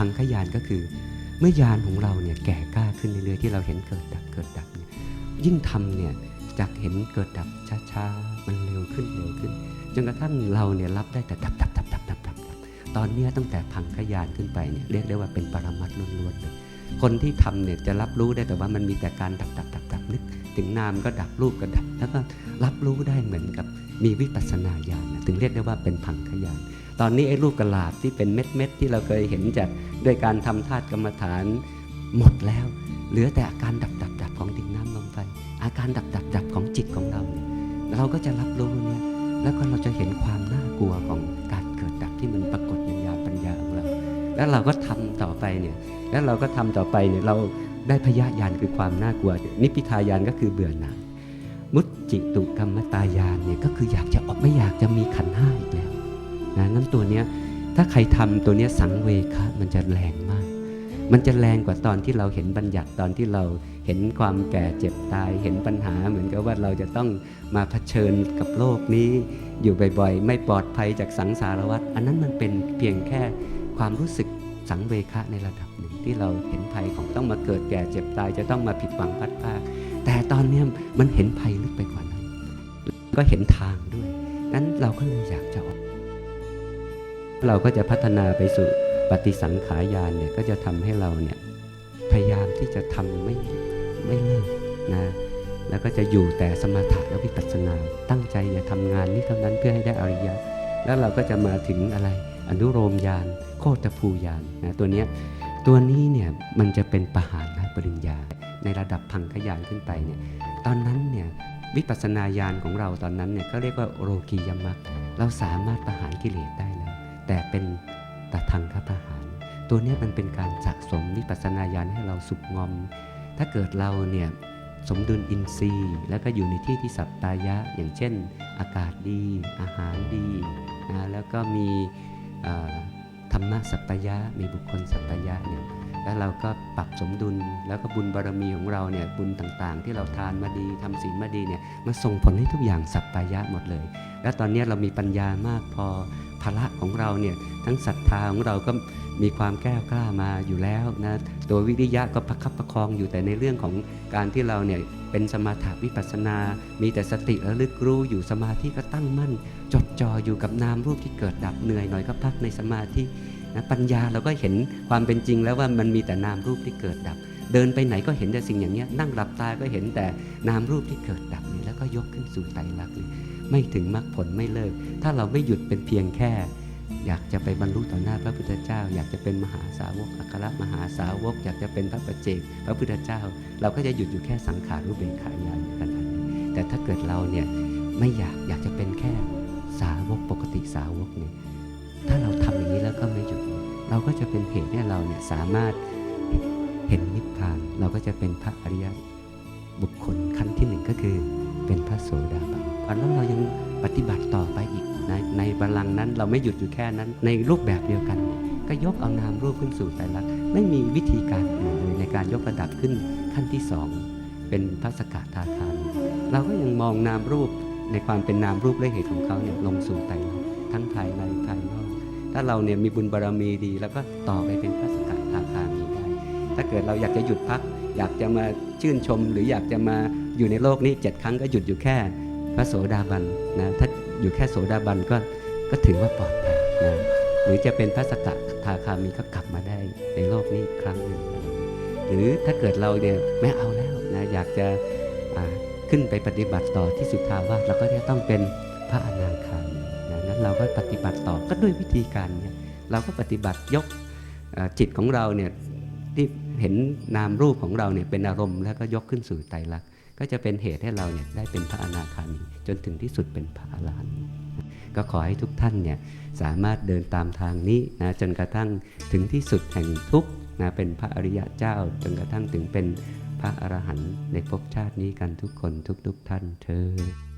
พังขยานก็คือ เมื่อยานของเราเนี่ยแก่กล้าขึ้นเรื่อยๆที่เราเห็นเกิดดับเกิดดับเนี่ยยิ่งทำเนี่ยจากเห็นเกิดดับช้าๆมันเร็วขึ้นเร็วขึ้นจนกระทั่งเราเนี่ยรับได้แต่ดับดับดับดับดับดับตอนนี้ตั้งแต่พังขยานขึ้นไปเนี่ยเรียกได้ว่าเป็นปรมัตถ์ล้วนๆเลย คนที่ทำเนี่ยจะรับรู้ได้แต่ว่ามันมีแต่การดับดับดับดับนึก ถึงนามก็ดับรูปก็ดับ แล้วก็รับรู้ได้เหมือนกับมีวิปัสสนาญาณถึงเรียกได้ว่าเป็นพังขยาน ตอนนี้ไอ้รูปกระลาบที่เป็นเม็ดเม็ดที่เราเคยเห็นจากด้วยการทำธาตุกรรมฐานหมดแล้ว เหลือแต่อาการดับดับดับของดินน้ำลมไฟอาการดับดับดับของจิตของเราเนี่ยเราก็จะรับรู้เนี่ยแล้วก็เราจะเห็นความน่ากลัวของการเกิดดับที่มันปราก แล้วเราก็ทำต่อไปเนี่ยแล้วเราก็ทำต่อไปเนี่ยเราได้พยายานคือความน่ากลัว นิพพิทายานก็คือเบื่อหน่ายมุตจิตุกรรมตายานเนี่ยก็คืออยากจะออกไม่อยากจะมีขันธ์ห้าอีกแล้วนะนั้นตัวเนี้ยถ้าใครทำตัวเนี้ยสังเวคะมันจะแรงมาก มันจะแรงกว่าตอนที่เราเห็นบัญญัติตอนที่เราเห็นความแก่เจ็บตาย เห็นปัญหาเหมือนกับว่าเราจะต้องมาเผชิญกับโลกนี้ อยู่บ่อยๆ ไม่ปลอดภัยจากสังสารวัฏอันนั้นมันเป็นเพียงแค่ ความรู้สึกสังเวคะในระดับหนึ่งที่เราเห็นภัยของต้องมาเกิดแก่เจ็บตาย จะต้องมาผิดหวังพัดพาแต่ตอนนี้มันเห็นภัยลึกไปกว่านั้น ก็เห็นทางด้วย นั้นเราก็เลยอยากจะออก เราก็จะพัฒนาไปสู่ปฏิสังขายานเนี่ยก็จะทำให้เราเนี่ยพยายามที่จะทำไม่ไม่เลิกนะแล้วก็จะอยู่แต่สมาธิและวิปัสสนาตั้งใจอย่าทำงานนี้เท่านั้นเพื่อให้ได้อริยะ แล้วเราก็จะมาถึงอะไร อนุโลมยานโคตภูยานนะตัวนี้ตัวนี้เนี่ยมันจะเป็นปหานะปริญญา ในระดับพังขยานขึ้นไปเนี่ยตอนนั้นเนี่ยวิปัสสนาญาณของเราตอนนั้นเนี่ยก็เรียกว่าโรกียมัคเราสามารถประหารกิเลสได้แล้วแต่เป็นตทังคประหาร ตัวนี้มันเป็นการสะสมวิปัสสนาญาณให้เราสุขงอม ถ้าเกิดเราเนี่ยสมดุลอินทรีย์ แล้วก็อยู่ในที่ที่สัปตายะ อย่างเช่น อากาศดี อาหารดีนะแล้วก็มี ธรรมะสัปปายะมีบุคคลสัปปายะเนี่ยแล้วเราก็ปรับสมดุลแล้วก็บุญบารมีของเราเนี่ยบุญต่างๆ ที่เราทานมาดีทำศีลมาดีเนี่ยมาส่งผลให้ทุกอย่างสัปปายะหมดเลย แล้วตอนนี้เรามีปัญญามากพอ ภาระของเราเนี่ยทั้งศรัทธาของเราก็มีความแก้วกล้ามาอยู่แล้วนะตัววิริยะก็ประคับประคองอยู่แต่ในเรื่องของการที่เราเนี่ยเป็นสมาธิวิปัสสนา มีแต่สติระลึกรู้อยู่สมาธิก็ตั้งมั่น จดจ่ออยู่กับนามรูปที่เกิดดับเหนื่อยหน่อยก็พักในสมาธินะปัญญาเราก็เห็นความเป็นจริงแล้วว่ามันมีแต่นามรูปที่เกิดดับ เดินไปไหนก็เห็นแต่สิ่งอย่างนี้นั่งหลับตาก็เห็นแต่นามรูปที่เกิดดับนี่แล้วก็ยกขึ้นสู่ไตรลักษณ์ ไม่ถึงมรรคผลไม่เลิก ถ้าเราไม่หยุดเป็นเพียงแค่ อยากจะไปบรรลุต่อหน้าพระพุทธเจ้า อยากจะเป็นมหาสาวกอัครมหาสาวก อยากจะเป็นพระปัจเจกพระพุทธเจ้า เราก็จะหยุดอยู่แค่สังขารุเบกขายานขนาดนี้แต่ถ้าเกิดเราเนี่ยไม่อยากอยากจะเป็นแค่สาวกปกติสาวกเนี่ยถ้าเราทำอย่างนี้แล้วก็ไม่หยุด เราก็จะเป็นเหตุให้เราเนี่ยสามารถเห็นนิพพาน เราก็จะเป็นพระอริยบุคคลขั้นที่หนึ่งก็คือเป็นพระโสดาบัน แล้วเรายังปฏิบัติต่อไปอีกในในบัลลังก์นั้นเราไม่หยุดอยู่แค่นั้น ในรูปแบบเดียวกัน ก็ยกเอานามรูปขึ้นสู่ไตรลักษณ์ไม่มีวิธีการอื่นเลยในการยกระดับขึ้นขั้นที่สองเป็นพระสกทาคามเราก็ยังมองนามรูปในความเป็นนามรูปและเหตุของเขาเนี่ยลงสู่ไตรลักษณ์ทั้งภายในภายนอกถ้าเราเนี่ยมีบุญบารมีดี แล้วก็ต่อไปเป็นพระสกทาคามีได้ ถ้าเกิดเราอยากจะหยุดพัก อยากจะมาชื่นชม หรืออยากจะมาอยู่ในโลกนี้เจ็ดครั้งก็หยุดอยู่แค่ พระโสดาบันนะถ้าอยู่แค่โสดาบันก็ก็ถือว่าปลอดภัยนะหรือจะเป็นพระสกทาคามีก็กลับมาได้ในโลกนี้อีกครั้งหนึ่งหรือถ้าเกิดเราเนี่ยไม่เอาแล้วนะอยากจะขึ้นไปปฏิบัติต่อที่สุทาวาสเราก็จะต้องเป็นพระอนาคามีนะนั้นเราก็ปฏิบัติต่อก็ด้วยวิธีการเนี่ยเราก็ปฏิบัติยกจิตของเราเนี่ยที่เห็นนามรูปของเราเนี่ยเป็นอารมณ์แล้วก็ยกขึ้นสู่ไตรลักษณ์ ก็จะเป็นเหตุให้เราเนี่ยได้เป็นพระอนาคามี จนถึงที่สุดเป็นพระอรหันต์ก็ขอให้ทุกท่านเนี่ยสามารถเดินตามทางนี้นะจนกระทั่งถึงที่สุดแห่งทุกนะเป็นพระอริยะเจ้า จนกระทั่งถึงเป็นพระอรหันต์ในภพชาตินี้กันทุกคนทุกๆท่านเธอ